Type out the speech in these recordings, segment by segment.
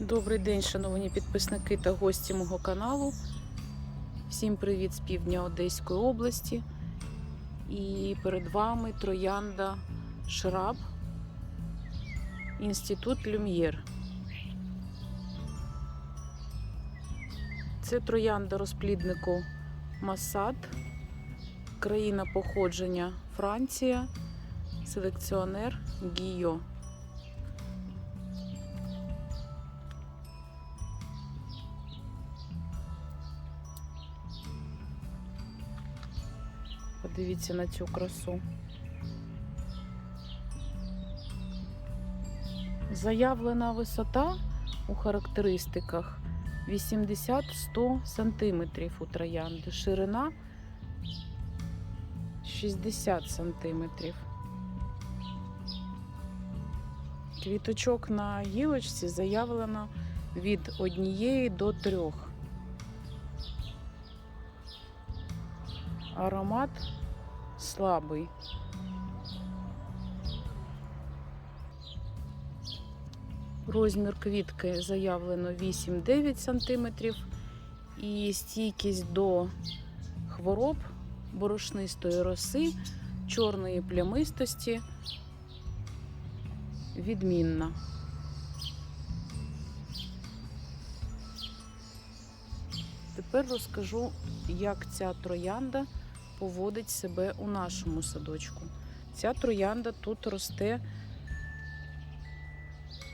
Добрий день, шановні підписники та гості мого каналу. Всім привіт з півдня Одеської області. І перед вами троянда Шраб, Інститут Люм'єр. Це троянда розпліднику Масад, країна походження Франція, селекціонер Гійо. Подивіться на цю красу. Заявлена висота у характеристиках 80-100 см у троянди, ширина 60 см. Квіточок на гілочці заявлено від однієї до трьох. Аромат слабий. Розмір квітки заявлено 8-9 см і стійкість до хвороб, борошнистої роси, чорної плямистості відмінна. Тепер розкажу, як ця троянда поводить себе у нашому садочку. Ця троянда тут росте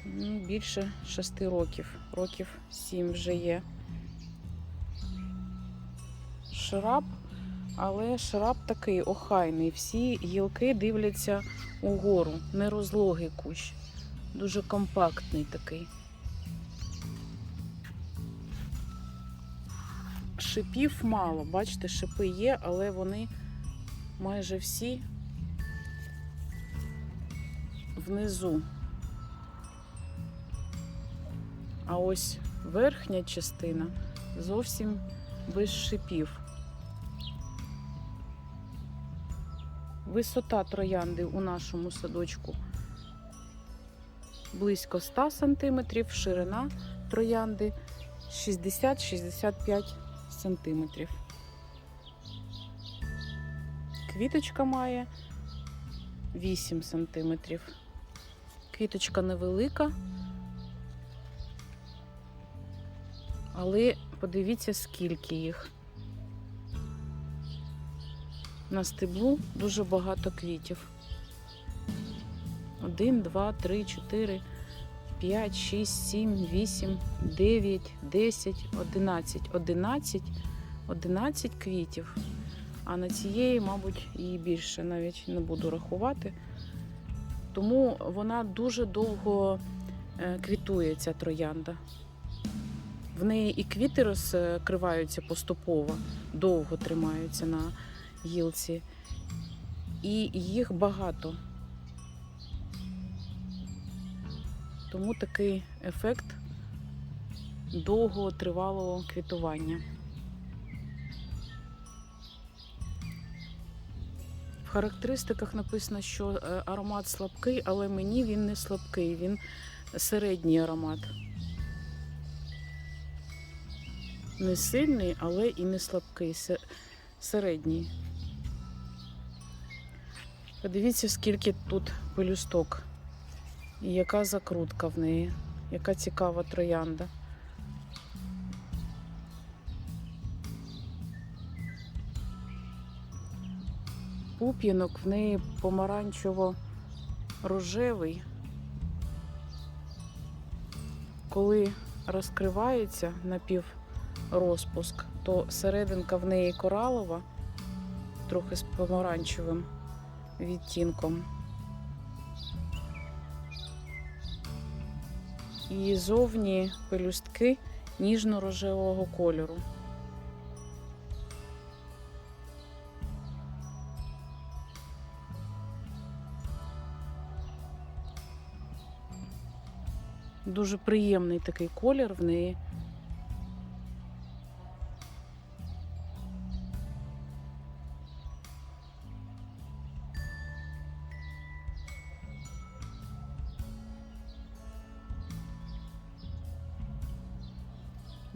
ну, більше 6 років, років 7 вже є. Шраб, але шраб такий охайний. Всі гілки дивляться угору, не розлогий кущ, дуже компактний такий. Шипів мало, бачите, шипи є, але вони майже всі внизу. А ось верхня частина зовсім без шипів. Висота троянди у нашому садочку близько 100 см, ширина троянди 60-65 сантиметрів. Квіточка має 8 сантиметрів. Квіточка невелика, але подивіться, скільки їх. На стеблу дуже багато квітів. 1, 2, 3, 4, 5, 6, 7, 8, 9, 10, 11. 11, 11 квітів. А на цієї, мабуть, і більше навіть не буду рахувати. Тому вона дуже довго е, квітує, ця троянда. В неї і квіти розкриваються поступово, довго тримаються на гілці. І їх багато. Тому такий ефект довгого тривалого квітування. В характеристиках написано, що е, аромат слабкий, але мені він не слабкий, він середній аромат. Не сильний, але і не слабкий, середній. Подивіться, скільки тут пелюсток. І яка закрутка в неї, яка цікава троянда. Пуп'янок в неї помаранчево-рожевий. Коли розкривається напіврозпуск, то серединка в неї коралова, трохи з помаранчевим відтінком. і зовні пелюстки ніжно-рожевого кольору. Дуже приємний такий колір в неї.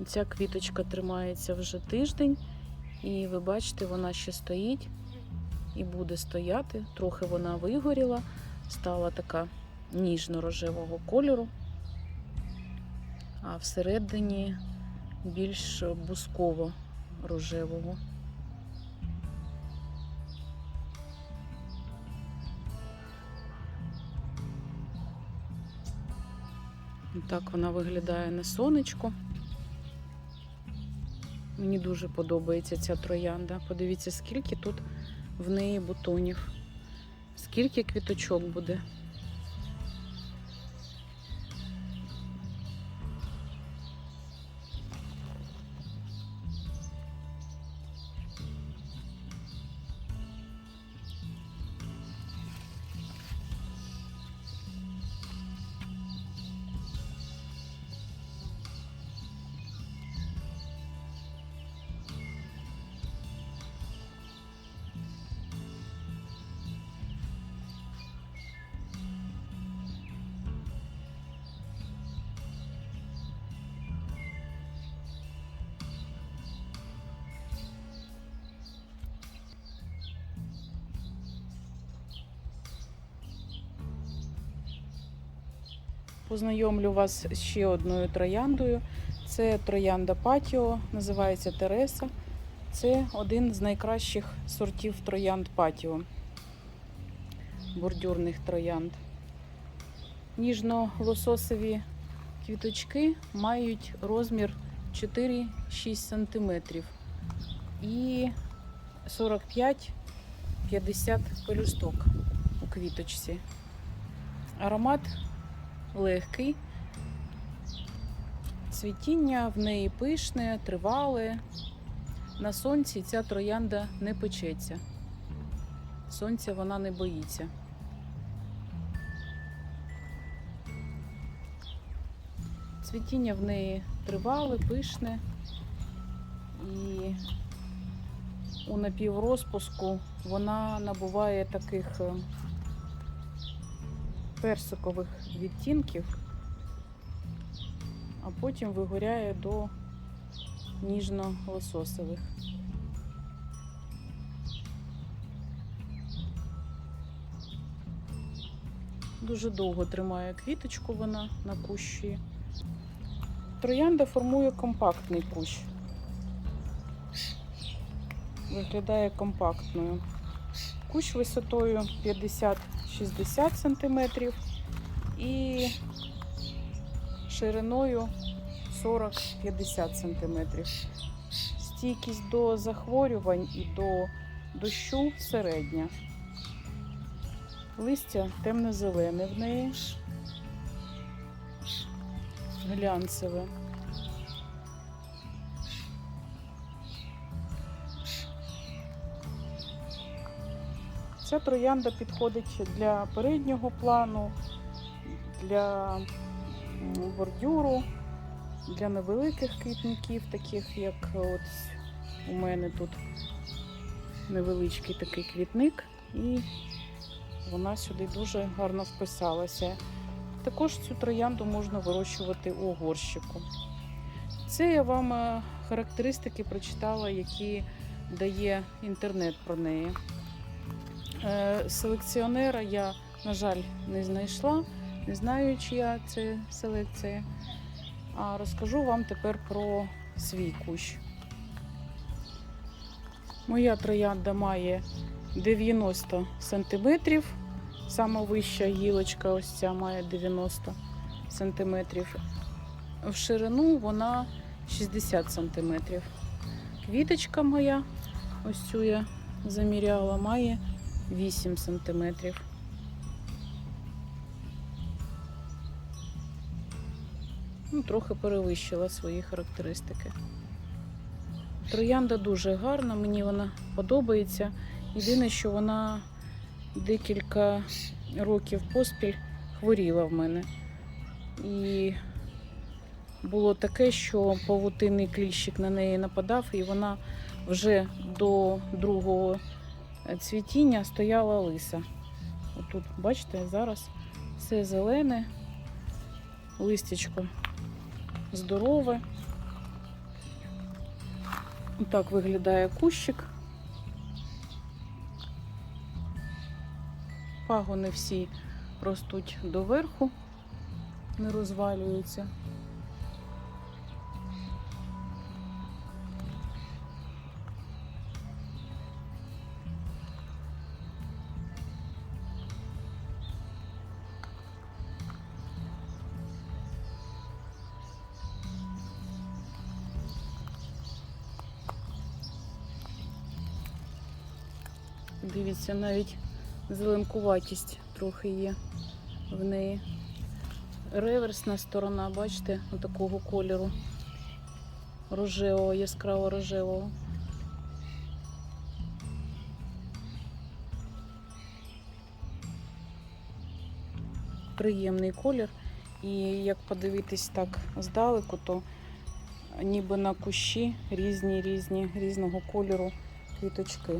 Ця квіточка тримається вже тиждень, і ви бачите, вона ще стоїть і буде стояти. Трохи вона вигоріла, стала така ніжно-рожевого кольору, а всередині більш бусково-рожевого. Так вона виглядає на сонечку. Мені дуже подобається ця троянда. Подивіться, скільки тут в неї бутонів, скільки квіточок буде. Познайомлю вас з ще одною трояндою. Це троянда Патіо, називається Тереса. Це один з найкращих сортів троянд Патіо, бордюрних троянд. Ніжно-лососові квіточки мають розмір 4-6 см і 45-50 пелюсток у квіточці. Аромат легкий. Цвітіння в неї пишне, тривале. На сонці ця троянда не печеться. Сонця вона не боїться. Цвітіння в неї тривале, пишне. І у напіврозпуску вона набуває таких е, персикових відтінків, а потім вигоряє до ніжно-лососових. Дуже довго тримає квіточку вона на кущі. Троянда формує компактний кущ. Виглядає компактною. Кущ висотою 50-60 см і шириною 40-50 см. Стійкість до захворювань і до дощу середня. Листя темно-зелене в неї, глянцеве. Ця троянда підходить для переднього плану, для бордюру, для невеликих квітників, таких як от у мене тут невеличкий такий квітник, і вона сюди дуже гарно вписалася. Також цю троянду можна вирощувати у горщику. Це я вам е, характеристики прочитала, які дає інтернет про неї. Е, Селекціонера я, на жаль, не знайшла, не знаю, чия це селекція. А розкажу вам тепер про свій кущ. Моя троянда має 90 см. Сама вища гілочка, ось ця має 90 см. В ширину вона 60 см. Квіточка моя, ось цю я заміряла, має 8 сантиметрів. Ну, трохи перевищила свої характеристики. Троянда дуже гарна, мені вона подобається. Єдине, що вона декілька років поспіль хворіла в мене. І було таке, що павутинний кліщик на неї нападав, і вона вже до другого цвітіння стояла лиса. Отут, бачите, зараз все зелене, листячко здорове. Так виглядає кущик. Пагони всі ростуть доверху, не розвалюються. Дивіться, навіть зеленкуватість трохи є в неї. Реверсна сторона, бачите, такого кольору рожевого, яскраво рожевого. Приємний колір. І як подивитись так здалеку, то ніби на кущі різні різні різного кольору квіточки.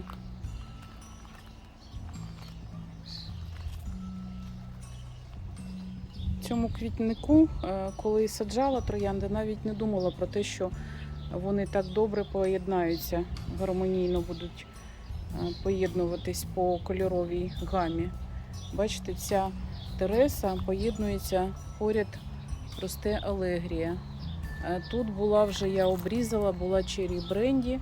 Цьому квітнику, е, коли саджала троянди, навіть не думала про те, що вони так добре поєднаються, гармонійно будуть е, поєднуватись по кольоровій гамі. Бачите, ця Тереса поєднується поряд росте Алегрія. Е, Тут була вже я обрізала, була Черрі Бренді.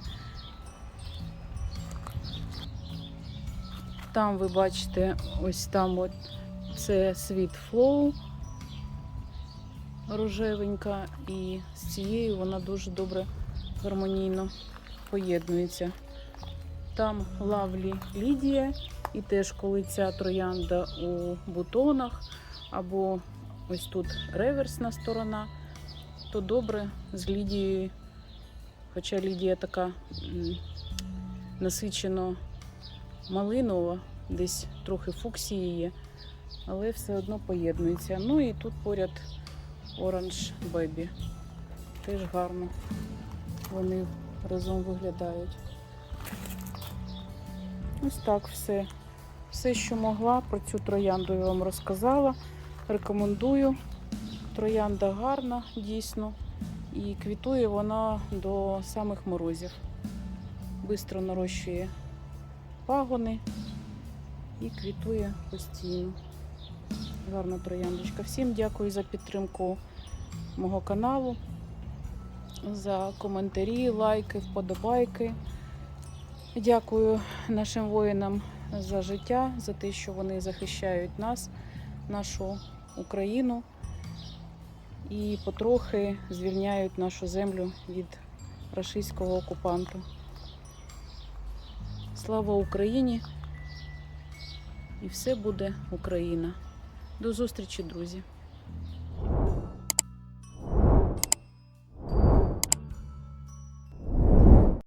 Там ви бачите, ось там от це Sweet Flow рожевенька, і з цією вона дуже добре гармонійно поєднується. Там лавлі Лідія, і теж коли ця троянда у бутонах, або ось тут реверсна сторона, то добре з Лідією, хоча Лідія така насичено малинова, десь трохи фуксії є, але все одно поєднується. Ну і тут поряд Orange Baby. Теж гарно вони разом виглядають. Ось так все. Все, що могла про цю троянду я вам розказала. Рекомендую. Троянда гарна, дійсно. І квітує вона до самих морозів. Бистро нарощує пагони і квітує постійно. Гарна трояндочка. Всім дякую за підтримку мого каналу, за коментарі, лайки, вподобайки. Дякую нашим воїнам за життя, за те, що вони захищають нас, нашу Україну і потрохи звільняють нашу землю від рашистського окупанту. Слава Україні! І все буде Україна. До зустрічі, друзі!